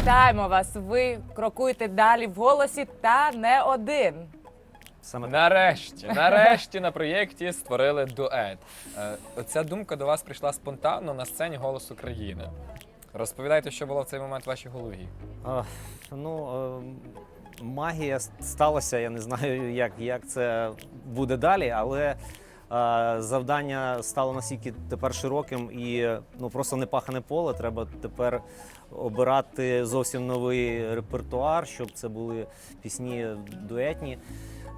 Вітаємо вас! Ви крокуєте далі в голосі та не один. Саме Нарешті, нарешті на проєкті створили дует. Е, Ця думка до вас прийшла спонтанно на сцені Голос України. Розповідайте, що було в цей момент в вашій голові. А, ну, е, магія сталася. Я не знаю, як, як це буде далі, але е, завдання стало настільки тепер широким і ну, просто непахане поле. Треба тепер обирати зовсім новий репертуар, щоб це були пісні дуетні.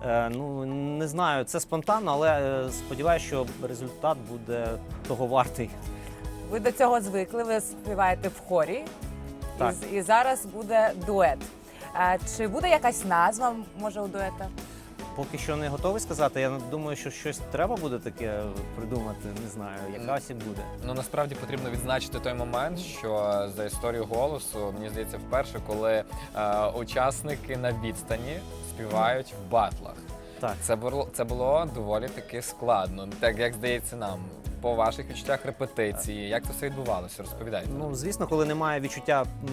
Е, ну, не знаю, це спонтанно, але е, сподіваюся, що результат буде того вартий. Ви до цього звикли, ви співаєте в хорі, Так. І, зараз буде дует. А, чи буде якась назва, може, у дуета? Поки що не готовий сказати. Я думаю, що щось треба буде таке придумати. Не знаю, якась і буде. Ну насправді потрібно відзначити той момент, що за історію голосу мені здається вперше, коли е, учасники на відстані співають в батлах. Так. Це було це було доволі таки складно. Так як здається нам, по ваших відчуттях репетиції, як це все відбувалося? Розповідайте. Ну, звісно, коли немає відчуття м,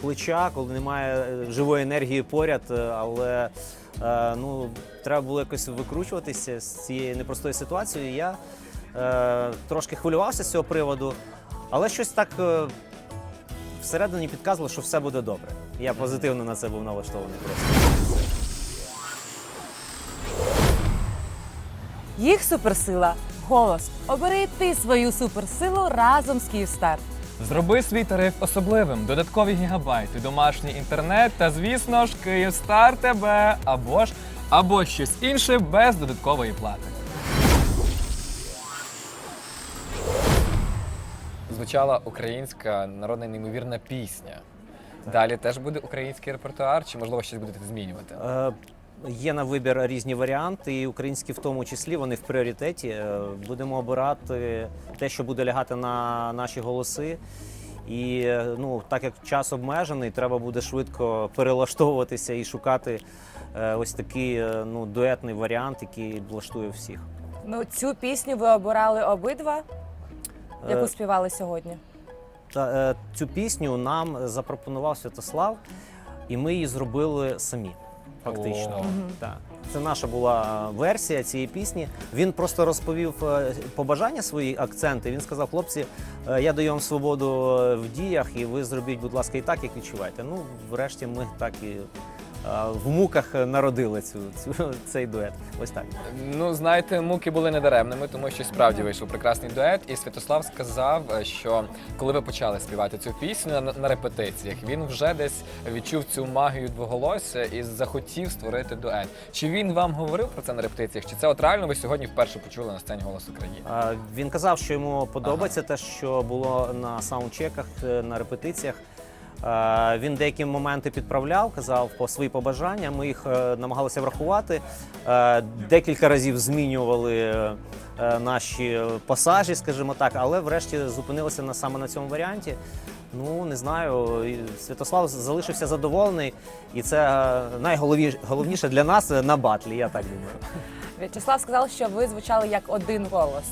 плеча, коли немає е, живої енергії поряд, е, але е, ну, треба було якось викручуватися з цієї непростої ситуації. Я е, трошки хвилювався з цього приводу, але щось так е, всередині підказувало, що все буде добре. Я позитивно на це був налаштований просто. Їх суперсила голос. Обери ти свою суперсилу разом з Київстар. Зроби свій тариф особливим, додаткові гігабайти, домашній інтернет та, звісно ж, Київстар тебе або ж або щось інше без додаткової плати. Звучала українська народна неймовірна пісня. Далі теж буде український репертуар, чи можливо щось будете змінювати? Е, Є на вибір різні варіанти, і українські в тому числі вони в пріоритеті. Е, Будемо обирати те, що буде лягати на наші голоси. І е, ну, так як час обмежений, треба буде швидко перелаштовуватися і шукати е, ось такий ну, дуетний варіант, який влаштує всіх. Ну, цю пісню ви обирали обидва, яку Е, співали сьогодні. Та, е, цю пісню нам запропонував Святослав, і ми її зробили самі. Фактично. Так. Це наша була версія цієї пісні. Він просто розповів е, побажання свої акценти. Він сказав: хлопці, е, я даю вам свободу е, в діях, і ви зробіть, будь ласка, і так, як відчуваєте. Ну, врешті, ми так і е, в муках народили цю, цю цей дует. Ось так. Ну, знаєте, муки були недаремними, тому що справді вийшов прекрасний дует. І Святослав сказав, е, що коли ви почали співати цю пісню на, на репетиціях, він вже десь відчув цю магію двоголосся і захотів створити дует. Чи він вам говорив про це на репетиціях? Чи це от реально ви сьогодні вперше почули на сцені голос України? А, Він казав, що йому подобається те, що було на саундчеках, е, на репетиціях. А, Він деякі моменти підправляв, казав по свої побажання. Ми їх е, намагалися врахувати. Е, Декілька разів змінювали е, е, наші пасажі, скажімо так, але врешті зупинилися на саме на цьому варіанті. Ну не знаю. Святослав залишився задоволений, і це е, найголовніше для нас е, на батлі. Я так думаю. В'ячеслав сказав, що ви звучали як один голос.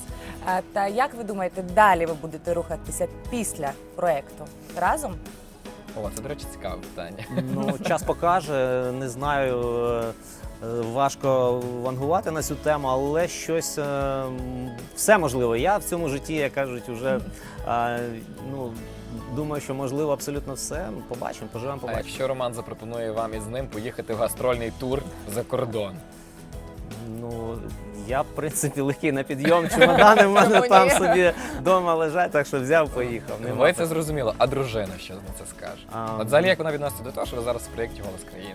Та як ви думаєте, далі ви будете рухатися після проекту? Разом? О, це, до речі, цікаве питання. Ну, час покаже, не знаю. е, е, Важко вангувати на цю тему, але щось е, все можливо. Я в цьому житті, як кажуть, вже е, ну, думаю, що можливо абсолютно все. Побачимо, поживемо, А побачимо. якщо Роман запропонує вам із ним поїхати в гастрольний тур за кордон? Ну я в принципі легкий на підйом. Чемодани в мене там собі вдома лежать, так що взяв, поїхав. Нема Ви це зрозуміло, а дружина що на це скаже? А, От взагалі, як вона відноситься до того, що ви зараз в проєкті Голос країни?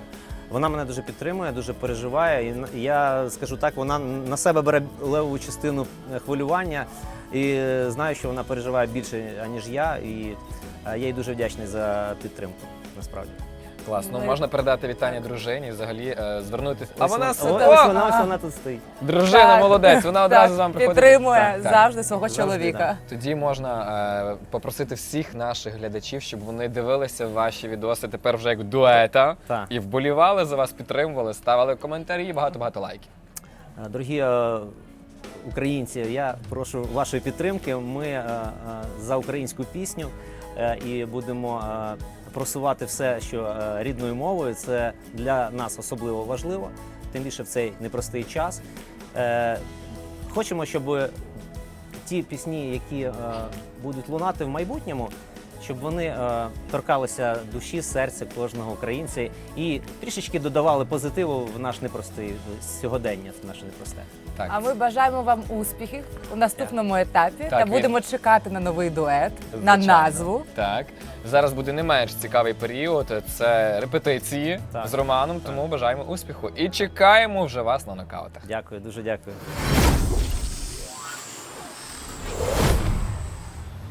Вона мене дуже підтримує, дуже переживає. І н- я скажу так, вона на себе бере левову частину е, хвилювання і е, знаю, що вона переживає більше, аніж я. І е, я їй дуже вдячний за підтримку. Насправді. Класно, Ми- можна передати вітання дружині, і взагалі е, звернутися. А вона ось, сидить. О, вона, ось вона тут стоїть. дружина Так. молодець, вона одразу з вами приходить. підтримує Так, так. завжди свого Завжди, чоловіка. Тоді можна е, попросити всіх наших глядачів, щоб вони дивилися ваші відоси тепер вже як дуета Так. і вболівали за вас, підтримували, ставили коментарі і багато-багато лайків. Е, Дорогі е, українці, я прошу вашої підтримки. Ми е, е, за українську пісню е, і будемо е, просувати все, що е, рідною мовою, це для нас особливо важливо, тим більше в цей непростий час. Е, Хочемо, щоб ті пісні, які е, будуть лунати в майбутньому, щоб вони е, торкалися душі, серця кожного українця і трішечки додавали позитиву в наш непростий сьогодення, в наше непросте. Так. А ми бажаємо вам успіхів у наступному етапі та Так, він- будемо чекати на новий дует, на назву. Так, зараз буде не менш цікавий період. Це репетиції Так. з Романом, тому бажаємо успіху і чекаємо вже вас на нокаутах. Дякую, дуже дякую.